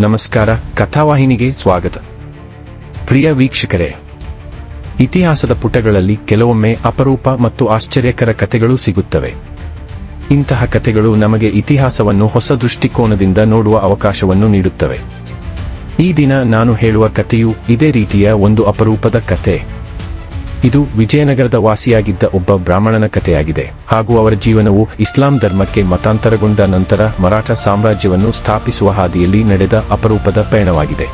ನಮಸ್ಕಾರ, ಕಥಾವಾಹಿನಿಗೆ ಸ್ವಾಗತ. ಪ್ರಿಯ ವೀಕ್ಷಕರೇ, ಇತಿಹಾಸದ ಪುಟಗಳಲ್ಲಿ ಕೆಲವೊಮ್ಮೆ ಅಪರೂಪ ಮತ್ತು ಆಶ್ಚರ್ಯಕರ ಕಥೆಗಳು ಸಿಗುತ್ತವೆ. ಇಂತಹ ಕಥೆಗಳು ನಮಗೆ ಇತಿಹಾಸವನ್ನು ಹೊಸ ದೃಷ್ಟಿಕೋನದಿಂದ ನೋಡುವ ಅವಕಾಶವನ್ನು ನೀಡುತ್ತವೆ. ಈ ದಿನ ನಾನು ಹೇಳುವ ಕಥೆಯು ಇದೇ ರೀತಿಯ ಒಂದು ಅಪರೂಪದ ಕಥೆ. ಇದು ವಿಜಯನಗರದ ವಾಸಿಯಾಗಿದ್ದ ಒಬ್ಬ ಬ್ರಾಹ್ಮಣನ ಕಥೆಯಾಗಿದೆ. ಹಾಗೂ ಅವರ ಜೀವನವು ಇಸ್ಲಾಂ ಧರ್ಮಕ್ಕೆ ಮತಾಂತರಗೊಂಡ ನಂತರ ಮರಾಠ ಸಾಮ್ರಾಜ್ಯವನ್ನು ಸ್ಥಾಪಿಸುವ ಹಾದಿಯಲ್ಲಿ ನಡೆದ ಅಪರೂಪದ ಪಯಣವಾಗಿದೆ.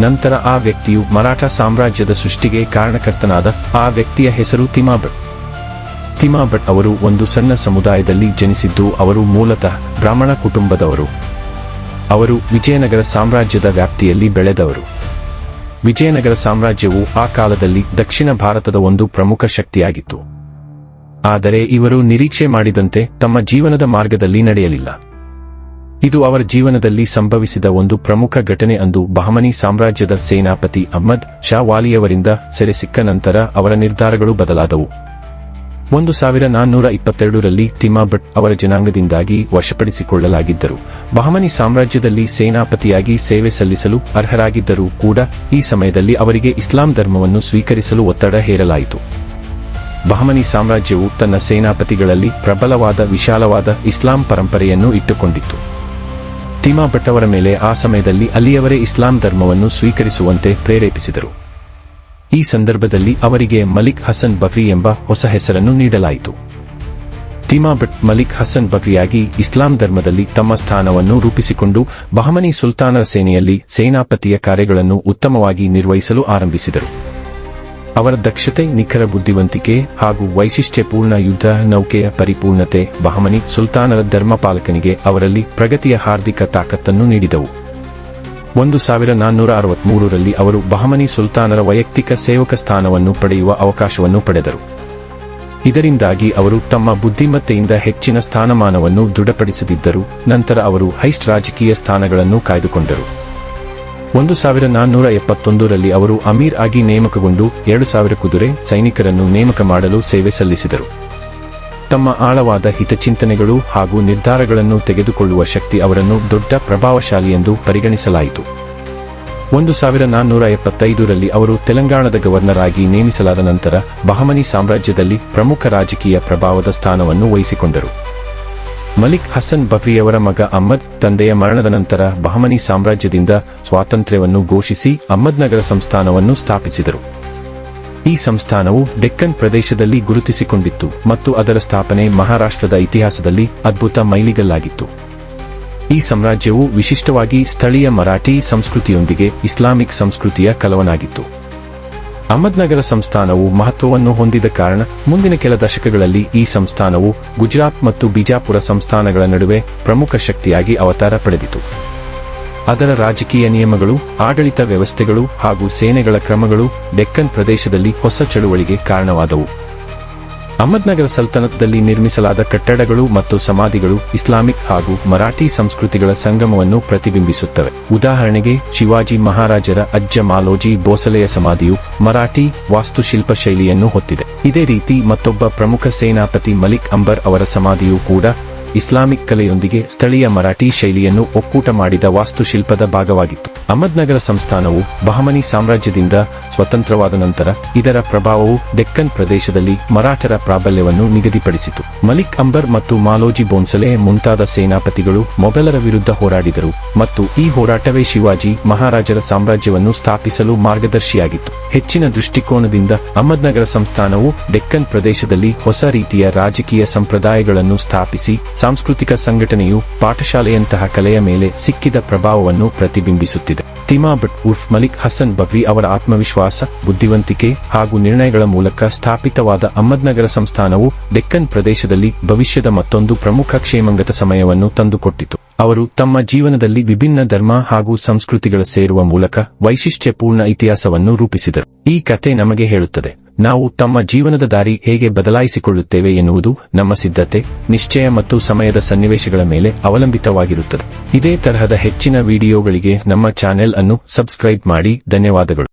ನಂತರ ಆ ವ್ಯಕ್ತಿಯು ಮರಾಠ ಸಾಮ್ರಾಜ್ಯದ ಸೃಷ್ಟಿಗೆ ಕಾರಣಕರ್ತನಾದ ಆ ವ್ಯಕ್ತಿಯ ಹೆಸರು ತಿಮಾಭಟ್ ತಿಮಾಭಟ್ ಅವರು ಒಂದು ಸಣ್ಣ ಸಮುದಾಯದಲ್ಲಿ ಜನಿಸಿದ್ದು ಅವರು ಮೂಲತಃ ಬ್ರಾಹ್ಮಣ ಕುಟುಂಬದವರು. ಅವರು ವಿಜಯನಗರ ಸಾಮ್ರಾಜ್ಯದ ವ್ಯಾಪ್ತಿಯಲ್ಲಿ ಬೆಳೆದವರು. ವಿಜಯನಗರ ಸಾಮ್ರಾಜ್ಯವು ಆ ಕಾಲದಲ್ಲಿ ದಕ್ಷಿಣ ಭಾರತದ ಒಂದು ಪ್ರಮುಖ ಶಕ್ತಿಯಾಗಿತ್ತು. ಆದರೆ ಇವರು ನಿರೀಕ್ಷೆ ಮಾಡಿದಂತೆ ತಮ್ಮ ಜೀವನದ ಮಾರ್ಗದಲ್ಲಿ ನಡೆಯಲಿಲ್ಲ. ಇದು ಅವರ ಜೀವನದಲ್ಲಿ ಸಂಭವಿಸಿದ ಒಂದು ಪ್ರಮುಖ ಘಟನೆ ಅಂದು ಬಹಮನಿ ಸಾಮ್ರಾಜ್ಯದ ಸೇನಾಪತಿ ಅಹ್ಮದ್ ಶಾ ವಾಲಿಯವರಿಂದ ಸೆರೆ ಸಿಕ್ಕ ನಂತರ ಅವರ ನಿರ್ಧಾರಗಳು ಬದಲಾದವು. ಒಂದು ಸಾವಿರ ನಾನ್ನೂರ ಇಪ್ಪತ್ತೆರಡರಲ್ಲಿ ತಿಮಾಭಟ್ ಅವರ ಜನಾಂಗದಿಂದಾಗಿ ವಶಪಡಿಸಿಕೊಳ್ಳಲಾಗಿದ್ದರು. ಬಹಮನಿ ಸಾಮ್ರಾಜ್ಯದಲ್ಲಿ ಸೇನಾಪತಿಯಾಗಿ ಸೇವೆ ಸಲ್ಲಿಸಲು ಅರ್ಹರಾಗಿದ್ದರೂ ಕೂಡ ಈ ಸಮಯದಲ್ಲಿ ಅವರಿಗೆ ಇಸ್ಲಾಂ ಧರ್ಮವನ್ನು ಸ್ವೀಕರಿಸಲು ಒತ್ತಡ ಹೇರಲಾಯಿತು. ಬಹಮನಿ ಸಾಮ್ರಾಜ್ಯವು ತನ್ನ ಸೇನಾಪತಿಗಳಲ್ಲಿ ಪ್ರಬಲವಾದ ವಿಶಾಲವಾದ ಇಸ್ಲಾಂ ಪರಂಪರೆಯನ್ನು ಇಟ್ಟುಕೊಂಡಿತ್ತು. ತಿಮಾಭಟ್ ಅವರ ಮೇಲೆ ಆ ಸಮಯದಲ್ಲಿ ಅಲ್ಲಿಯವರೇ ಇಸ್ಲಾಂ ಧರ್ಮವನ್ನು ಸ್ವೀಕರಿಸುವಂತೆ ಪ್ರೇರೇಪಿಸಿದರು. ಈ ಸಂದರ್ಭದಲ್ಲಿ ಅವರಿಗೆ ಮಲಿಕ್ ಹಸನ್ ಬಕ್ರಿ ಎಂಬ ಹೊಸ ಹೆಸರನ್ನು ನೀಡಲಾಯಿತು. ತಿಮಾಬಟ್ ಮಲಿಕ್ ಹಸನ್ ಬಕ್ರಿಯಾಗಿ ಇಸ್ಲಾಂ ಧರ್ಮದಲ್ಲಿ ತಮ್ಮ ಸ್ಥಾನವನ್ನು ರೂಪಿಸಿಕೊಂಡು ಬಹಮನಿ ಸುಲ್ತಾನರ ಸೇನೆಯಲ್ಲಿ ಸೇನಾಪತಿಯ ಕಾರ್ಯಗಳನ್ನು ಉತ್ತಮವಾಗಿ ನಿರ್ವಹಿಸಲು ಆರಂಭಿಸಿದರು. ಅವರ ದಕ್ಷತೆ, ನಿಖರ ಬುದ್ಧಿವಂತಿಕೆ ಹಾಗೂ ವೈಶಿಷ್ಟ್ಯಪೂರ್ಣ ಯುದ್ಧ ನೌಕೆಯ ಪರಿಪೂರ್ಣತೆ ಬಹಮನಿ ಸುಲ್ತಾನರ ಧರ್ಮಪಾಲಕನಿಗೆ ಅವರಲ್ಲಿ ಪ್ರಗತಿಯ ಹಾರ್ದಿಕ ತಾಕತ್ತನ್ನು ನೀಡಿದವು. ಒಂದು ಸಾವಿರ ನಾನ್ನೂರ ಅರವತ್ಮೂರರಲ್ಲಿ ಅವರು ಬಹಮನಿ ಸುಲ್ತಾನರ ವೈಯಕ್ತಿಕ ಸೇವಕ ಸ್ಥಾನವನ್ನು ಪಡೆಯುವ ಅವಕಾಶವನ್ನು ಪಡೆದರು. ಇದರಿಂದಾಗಿ ಅವರು ತಮ್ಮ ಬುದ್ಧಿಮತ್ತೆಯಿಂದ ಹೆಚ್ಚಿನ ಸ್ಥಾನಮಾನವನ್ನು ದೃಢಪಡಿಸದಿದ್ದರು ನಂತರ ಅವರು ಹೈಸ್ಟ್ ರಾಜಕೀಯ ಸ್ಥಾನಗಳನ್ನು ಕಾಯ್ದುಕೊಂಡರು. ಒಂದು ಸಾವಿರ ನಾನ್ನೂರ ಎಪ್ಪತ್ತೊಂದರಲ್ಲಿ ಅವರು ಅಮೀರ್ ಆಗಿ ನೇಮಕಗೊಂಡು ಎರಡು ಸಾವಿರ ಕುದುರೆ ಸೈನಿಕರನ್ನು ನೇಮಕ ಮಾಡಲು ಸೇವೆ ಸಲ್ಲಿಸಿದರು. ತಮ್ಮ ಆಳವಾದ ಹಿತಚಿಂತನೆಗಳು ಹಾಗೂ ನಿರ್ಧಾರಗಳನ್ನು ತೆಗೆದುಕೊಳ್ಳುವ ಶಕ್ತಿ ಅವರನ್ನು ದೊಡ್ಡ ಪ್ರಭಾವಶಾಲಿ ಎಂದು ಪರಿಗಣಿಸಲಾಯಿತು. ಒಂದು ಸಾವಿರ ನಾನ್ನೂರ ಎಪ್ಪತ್ತೈದರಲ್ಲಿ ಅವರು ತೆಲಂಗಾಣದ ಗವರ್ನರ್ ಆಗಿ ನೇಮಿಸಲಾದ ನಂತರ ಬಹಮನಿ ಸಾಮ್ರಾಜ್ಯದಲ್ಲಿ ಪ್ರಮುಖ ರಾಜಕೀಯ ಪ್ರಭಾವದ ಸ್ಥಾನವನ್ನು ವಹಿಸಿಕೊಂಡರು. ಮಲಿಕ್ ಹಸನ್ ಬಫ್ರಿಯವರ ಮಗ ಅಹ್ಮದ್ ತಂದೆಯ ಮರಣದ ನಂತರ ಬಹಮನಿ ಸಾಮ್ರಾಜ್ಯದಿಂದ ಸ್ವಾತಂತ್ರ್ಯವನ್ನು ಘೋಷಿಸಿ ಅಹ್ಮದ್ನಗರ ಸಂಸ್ಥಾನವನ್ನು ಸ್ಥಾಪಿಸಿದರು. ಈ ಸಂಸ್ಥಾನವು ಡೆಕ್ಕನ್ ಪ್ರದೇಶದಲ್ಲಿ ಗುರುತಿಸಿಕೊಂಡಿತ್ತು ಮತ್ತು ಅದರ ಸ್ಥಾಪನೆ ಮಹಾರಾಷ್ಟ್ರದ ಇತಿಹಾಸದಲ್ಲಿ ಅದ್ಭುತ ಮೈಲಿಗಲ್ಲಾಗಿತ್ತು. ಈ ಸಾಮ್ರಾಜ್ಯವು ವಿಶಿಷ್ಟವಾಗಿ ಸ್ಥಳೀಯ ಮರಾಠಿ ಸಂಸ್ಕೃತಿಯೊಂದಿಗೆ ಇಸ್ಲಾಮಿಕ್ ಸಂಸ್ಕೃತಿಯ ಕಲವನಾಗಿತ್ತು. ಅಹಮದ್ನಗರ ಸಂಸ್ಥಾನವು ಮಹತ್ವವನ್ನು ಹೊಂದಿದ ಕಾರಣ ಮುಂದಿನ ಕೆಲ ದಶಕಗಳಲ್ಲಿ ಈ ಸಂಸ್ಥಾನವು ಗುಜರಾತ್ ಮತ್ತು ಬಿಜಾಪುರ ಸಂಸ್ಥಾನಗಳ ನಡುವೆ ಪ್ರಮುಖ ಶಕ್ತಿಯಾಗಿ ಅವತಾರ ಪಡೆದಿತು. ಅದರ ರಾಜಕೀಯ ನಿಯಮಗಳು, ಆಡಳಿತ ವ್ಯವಸ್ಥೆಗಳು ಹಾಗೂ ಸೇನೆಗಳ ಕ್ರಮಗಳು ಡೆಕ್ಕನ್ ಪ್ರದೇಶದಲ್ಲಿ ಹೊಸ ಚಳುವಳಿಗೆ ಕಾರಣವಾದವು. ಅಹಮದ್ನಗರ ಸಲ್ತನತ್ದಲ್ಲಿ ನಿರ್ಮಿಸಲಾದ ಕಟ್ಟಡಗಳು ಮತ್ತು ಸಮಾಧಿಗಳು ಇಸ್ಲಾಮಿಕ್ ಹಾಗೂ ಮರಾಠಿ ಸಂಸ್ಕೃತಿಗಳ ಸಂಗಮವನ್ನು ಪ್ರತಿಬಿಂಬಿಸುತ್ತವೆ. ಉದಾಹರಣೆಗೆ, ಶಿವಾಜಿ ಮಹಾರಾಜರ ಅಜ್ಜ ಮಾಲೋಜಿ ಬೋಸಲೆಯ ಸಮಾಧಿಯು ಮರಾಠಿ ವಾಸ್ತುಶಿಲ್ಪ ಶೈಲಿಯನ್ನು ಹೊತ್ತಿದೆ. ಇದೇ ರೀತಿ ಮತ್ತೊಬ್ಬ ಪ್ರಮುಖ ಸೇನಾಪತಿ ಮಲಿಕ್ ಅಂಬರ್ ಅವರ ಸಮಾಧಿಯೂ ಕೂಡ ಇಸ್ಲಾಮಿಕ್ ಕಲೆಯೊಂದಿಗೆ ಸ್ಥಳೀಯ ಮರಾಠಿ ಶೈಲಿಯನ್ನು ಒಕ್ಕೂಟ ಮಾಡಿದ ವಾಸ್ತುಶಿಲ್ಪದ ಭಾಗವಾಗಿತ್ತು. ಅಹಮದ್ನಗರ ಸಂಸ್ಥಾನವು ಬಹಮನಿ ಸಾಮ್ರಾಜ್ಯದಿಂದ ಸ್ವತಂತ್ರವಾದ ನಂತರ ಇದರ ಪ್ರಭಾವವು ಡೆಕ್ಕನ್ ಪ್ರದೇಶದಲ್ಲಿ ಮರಾಠರ ಪ್ರಾಬಲ್ಯವನ್ನು ನಿಗದಿಪಡಿಸಿತು. ಮಲಿಕ್ ಅಂಬರ್ ಮತ್ತು ಮಾಲೋಜಿ ಬೋನ್ಸಲೆ ಮುಂತಾದ ಸೇನಾಪತಿಗಳು ಮೊಘಲರ ವಿರುದ್ಧ ಹೋರಾಡಿದರು ಮತ್ತು ಈ ಹೋರಾಟವೇ ಶಿವಾಜಿ ಮಹಾರಾಜರ ಸಾಮ್ರಾಜ್ಯವನ್ನು ಸ್ಥಾಪಿಸಲು ಮಾರ್ಗದರ್ಶಿಯಾಗಿತ್ತು. ಹೆಚ್ಚಿನ ದೃಷ್ಟಿಕೋನದಿಂದ ಅಹಮದ್ನಗರ ಸಂಸ್ಥಾನವು ಡೆಕ್ಕನ್ ಪ್ರದೇಶದಲ್ಲಿ ಹೊಸ ರೀತಿಯ ರಾಜಕೀಯ ಸಂಪ್ರದಾಯಗಳನ್ನು ಸ್ಥಾಪಿಸಿ ಸಾಂಸ್ಕೃತಿಕ ಸಂಘಟನೆಯು ಪಾಠಶಾಲೆಯಂತಹ ಕಲೆಯ ಮೇಲೆ ಸಿಕ್ಕಿದ ಪ್ರಭಾವವನ್ನು ಪ್ರತಿಬಿಂಬಿಸುತ್ತಿದೆ. ತಿಮಾ ಭಟ್ ಉರ್ಫ್ ಮಲಿಕ್ ಹಸನ್ ಬಬ್ರಿ ಅವರ ಆತ್ಮವಿಶ್ವಾಸ, ಬುದ್ಧಿವಂತಿಕೆ ಹಾಗೂ ನಿರ್ಣಯಗಳ ಮೂಲಕ ಸ್ಥಾಪಿತವಾದ ಅಹಮದ್ನಗರ ಸಂಸ್ಥಾನವು ಡೆಕ್ಕನ್ ಪ್ರದೇಶದಲ್ಲಿ ಭವಿಷ್ಯದ ಮತ್ತೊಂದು ಪ್ರಮುಖ ಕ್ಷೇಮಂಗತ ಸಮಯವನ್ನು ತಂದುಕೊಟ್ಟಿತು. ಅವರು ತಮ್ಮ ಜೀವನದಲ್ಲಿ ವಿಭಿನ್ನ ಧರ್ಮ ಹಾಗೂ ಸಂಸ್ಕೃತಿಗಳ ಸೇರುವ ಮೂಲಕ ವೈಶಿಷ್ಟ್ಯಪೂರ್ಣ ಇತಿಹಾಸವನ್ನು ರೂಪಿಸಿದರು. ಈ ಕತೆ ನಮಗೆ ಹೇಳುತ್ತದೆ, ನಾವು ತಮ್ಮ ಜೀವನದ ದಾರಿ ಹೇಗೆ ಬದಲಾಯಿಸಿಕೊಳ್ಳುತ್ತೇವೆ ಎನ್ನುವುದು ನಮ್ಮ ಸಿದ್ಧತೆ, ನಿಶ್ಚಯ ಮತ್ತು ಸಮಯದ ಸನ್ನಿವೇಶಗಳ ಮೇಲೆ ಅವಲಂಬಿತವಾಗಿರುತ್ತದೆ. ಇದೇ ತರಹದ ಹೆಚ್ಚಿನ ವಿಡಿಯೋಗಳಿಗೆ ನಮ್ಮ ಚಾನೆಲ್ ಅನ್ನು ಸಬ್ಸ್ಕ್ರೈಬ್ ಮಾಡಿ, ಧನ್ಯವಾದಗಳು.